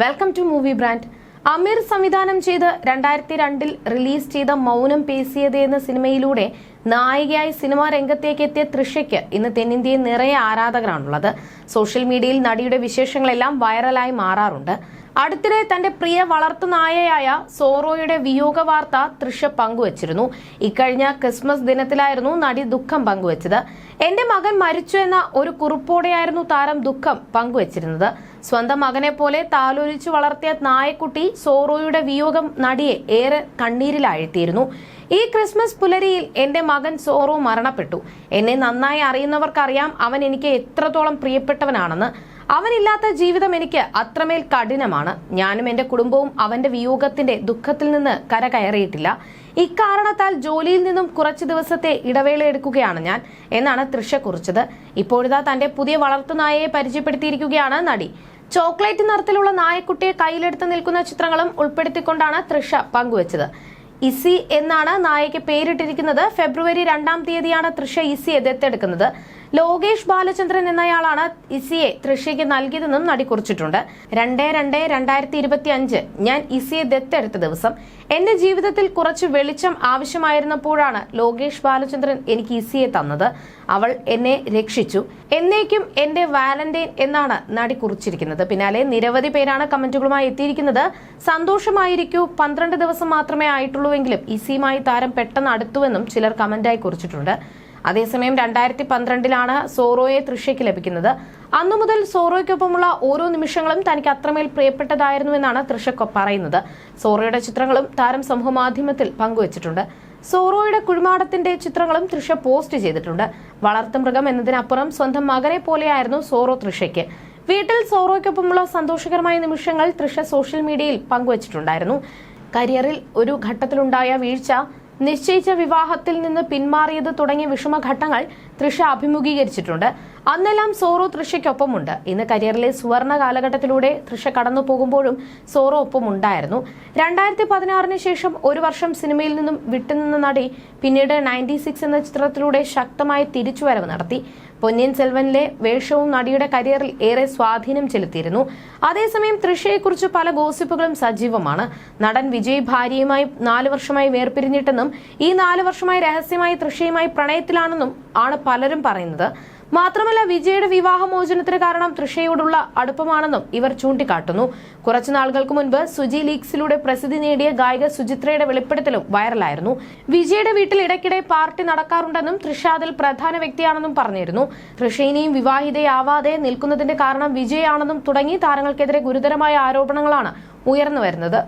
Welcome to movie brand Ameer സംവിധാനം ചെയ്ത് രണ്ടായിരത്തി രണ്ടിൽ റിലീസ് ചെയ്ത മൗനം പേശിയത് എന്ന സിനിമയിലൂടെ നായികയായി സിനിമാ രംഗത്തേക്ക് എത്തിയ തൃഷയ്ക്ക് ഇന്ന് തെന്നിന്ത്യയിൽ നിറയെ ആരാധകരാണുള്ളത്. സോഷ്യൽ മീഡിയയിൽ നടിയുടെ വിശേഷങ്ങളെല്ലാം വൈറലായി മാറാറുണ്ട്. അടുത്തിടെ തന്റെ പ്രിയ വളർത്തു നായയായ സോറോയുടെ വിയോഗ വാർത്ത തൃഷ പങ്കുവച്ചിരുന്നു. ഇക്കഴിഞ്ഞ ക്രിസ്മസ് ദിനത്തിലായിരുന്നു നടി ദുഃഖം പങ്കുവച്ചത്. എന്റെ മകൻ മരിച്ചു എന്ന ഒരു കുറിപ്പോടെയായിരുന്നു താരം ദുഃഖം പങ്കുവച്ചിരുന്നത്. സ്വന്തം മകനെ പോലെ താലോലിച്ചു വളർത്തിയ നായക്കുട്ടി സോറോയുടെ വിയോഗം നടിയെ ഏറെ കണ്ണീരിലാഴ്ത്തിയിരുന്നു. ഈ ക്രിസ്മസ് പുലരിയിൽ എന്റെ മകൻ സോറോ മരണപ്പെട്ടു. എന്നെ നന്നായി അറിയുന്നവർക്കറിയാം അവൻ എനിക്ക് എത്രത്തോളം പ്രിയപ്പെട്ടവനാണെന്ന്. അവനില്ലാത്ത ജീവിതം എനിക്ക് അത്രമേൽ കഠിനമാണ്. ഞാനും എന്റെ കുടുംബവും അവന്റെ വിയോഗത്തിന്റെ ദുഃഖത്തിൽ നിന്ന് കരകയറിയിട്ടില്ല. ഇക്കാരണത്താൽ ജോലിയിൽ നിന്നും കുറച്ച് ദിവസത്തെ ഇടവേള എടുക്കുകയാണ് ഞാൻ എന്നാണ് തൃഷ കുറിച്ചത്. ഇപ്പോഴിതാ തന്റെ പുതിയ വളർത്തുനായയെ പരിചയപ്പെടുത്തിയിരിക്കുകയാണ് നടി. ചോക്ലേറ്റ് നിറത്തിലുള്ള നായക്കുട്ടിയെ കയ്യിലെടുത്ത് നിൽക്കുന്ന ചിത്രങ്ങളും ഉൾപ്പെടുത്തിക്കൊണ്ടാണ് തൃഷ പങ്കുവച്ചത്. ഇസി എന്നാണ് നായയ്ക്ക് പേരിട്ടിരിക്കുന്നത്. ഫെബ്രുവരി രണ്ടാം തീയതിയാണ് തൃഷ ഇസിയെ ദത്തെടുക്കുന്നത്. ലോകേഷ് ബാലചന്ദ്രൻ എന്നയാളാണ് ഇസിയെ തൃഷയ്ക്ക് നൽകിയതെന്നും നടി കുറിച്ചിട്ടുണ്ട്. രണ്ട് രണ്ട് രണ്ടായിരത്തി ഇരുപത്തി അഞ്ച് ഞാൻ ഇസിയെ ദത്തെടുത്ത ദിവസം. എന്റെ ജീവിതത്തിൽ കുറച്ച് വെളിച്ചം ആവശ്യമായിരുന്നപ്പോഴാണ് ലോകേഷ് ബാലചന്ദ്രൻ എനിക്ക് ഇസിയെ തന്നത്. അവൾ എന്നെ രക്ഷിച്ചു. എന്നേക്കും എന്റെ വാലന്റൈൻ എന്നാണ് നടി കുറിച്ചിരിക്കുന്നത്. പിന്നാലെ നിരവധി പേരാണ് കമന്റുകളുമായി എത്തിയിരിക്കുന്നത്. സന്തോഷമായിരിക്കൂ. പന്ത്രണ്ട് ദിവസം മാത്രമേ ആയിട്ടുള്ളൂവെങ്കിലും ഇസിയുമായി താരം പെട്ടെന്ന് അടുത്തുവെന്നും ചിലർ കമന്റായി കുറിച്ചിട്ടുണ്ട്. അതേസമയം രണ്ടായിരത്തി പന്ത്രണ്ടിലാണ് സോറോയെ തൃഷയ്ക്ക് ലഭിക്കുന്നത്. അന്നു മുതൽ സോറോയ്ക്കൊപ്പമുള്ള ഓരോ നിമിഷങ്ങളും തനിക്ക് അത്രമേൽ പ്രിയപ്പെട്ടതായിരുന്നുവെന്നാണ് തൃഷ പറയുന്നത്. സോറോയുടെ ചിത്രങ്ങളും താരം സമൂഹമാധ്യമത്തിൽ പങ്കുവച്ചിട്ടുണ്ട്. സോറോയുടെ കുഴിമാടത്തിന്റെ ചിത്രങ്ങളും തൃഷ പോസ്റ്റ് ചെയ്തിട്ടുണ്ട്. വളർത്തു മൃഗം എന്നതിനപ്പുറം സ്വന്തം മകനെ പോലെയായിരുന്നു സോറോ തൃഷയ്ക്ക് വീട്ടിൽ സോറോയ്ക്കൊപ്പമുള്ള സന്തോഷകരമായ നിമിഷങ്ങൾ തൃഷ സോഷ്യൽ മീഡിയയിൽ പങ്കുവച്ചിട്ടുണ്ടായിരുന്നു. കരിയറിൽ ഒരു ഘട്ടത്തിലുണ്ടായ വീഴ്ച നിശ്ചയിച്ച വിവാഹത്തിൽ നിന്ന് പിന്മാറിയത് തുടങ്ങിയ വിഷമഘട്ടങ്ങൾ തൃഷ അഭിമുഖീകരിച്ചിട്ടുണ്ട്. അന്നെല്ലാം സോറോ തൃഷയ്ക്കൊപ്പമുണ്ട്. ഇന്ന് കരിയറിലെ സുവർണ കാലഘട്ടത്തിലൂടെ തൃഷ കടന്നു പോകുമ്പോഴും സോറോ ഒപ്പം ഉണ്ടായിരുന്നു രണ്ടായിരത്തി പതിനാറിന് ശേഷം ഒരു വർഷം സിനിമയിൽ നിന്നും വിട്ടുനിന്ന നടി പിന്നീട് നയന്റി സിക്സ് എന്ന ചിത്രത്തിലൂടെ ശക്തമായ തിരിച്ചുവരവ് നടത്തി. പൊന്നിയൻ സെൽവനിലെ വേഷവും നടിയുടെ കരിയറിൽ ഏറെ സ്വാധീനം ചെലുത്തിയിരുന്നു. അതേസമയം തൃഷയെക്കുറിച്ച് പല ഗോസിപ്പുകളും സജീവമാണ്. നടൻ വിജയ് ഭാര്യയുമായി നാലു വർഷമായി വേർപിരിഞ്ഞിട്ടെന്നും ഈ നാല് വർഷമായി രഹസ്യമായി തൃഷയുമായി പ്രണയത്തിലാണെന്നും ആണ് പലരും പറയുന്നത്. മാത്രമല്ല വിജയുടെ വിവാഹമോചനത്തിന് കാരണം തൃഷയോടുള്ള അടുപ്പമാണെന്നും ഇവർ ചൂണ്ടിക്കാട്ടുന്നു. കുറച്ചു നാളുകൾക്ക് മുൻപ് സുജി ലീഗ്സിലൂടെ പ്രസിദ്ധി നേടിയ ഗായിക സുചിത്രയുടെ വെളിപ്പെടുത്തലും വൈറലായിരുന്നു. വിജയുടെ വീട്ടിൽ ഇടയ്ക്കിടെ പാർട്ടി നടക്കാറുണ്ടെന്നും തൃഷ അതിൽ പ്രധാന വ്യക്തിയാണെന്നും പറഞ്ഞിരുന്നു. തൃഷയിനെയും വിവാഹിതയാവാതെ നിൽക്കുന്നതിന്റെ കാരണം വിജയാണെന്നും തുടങ്ങി താരങ്ങൾക്കെതിരെ ഗുരുതരമായ ആരോപണങ്ങളാണ് ഉയർന്നു വരുന്നത്.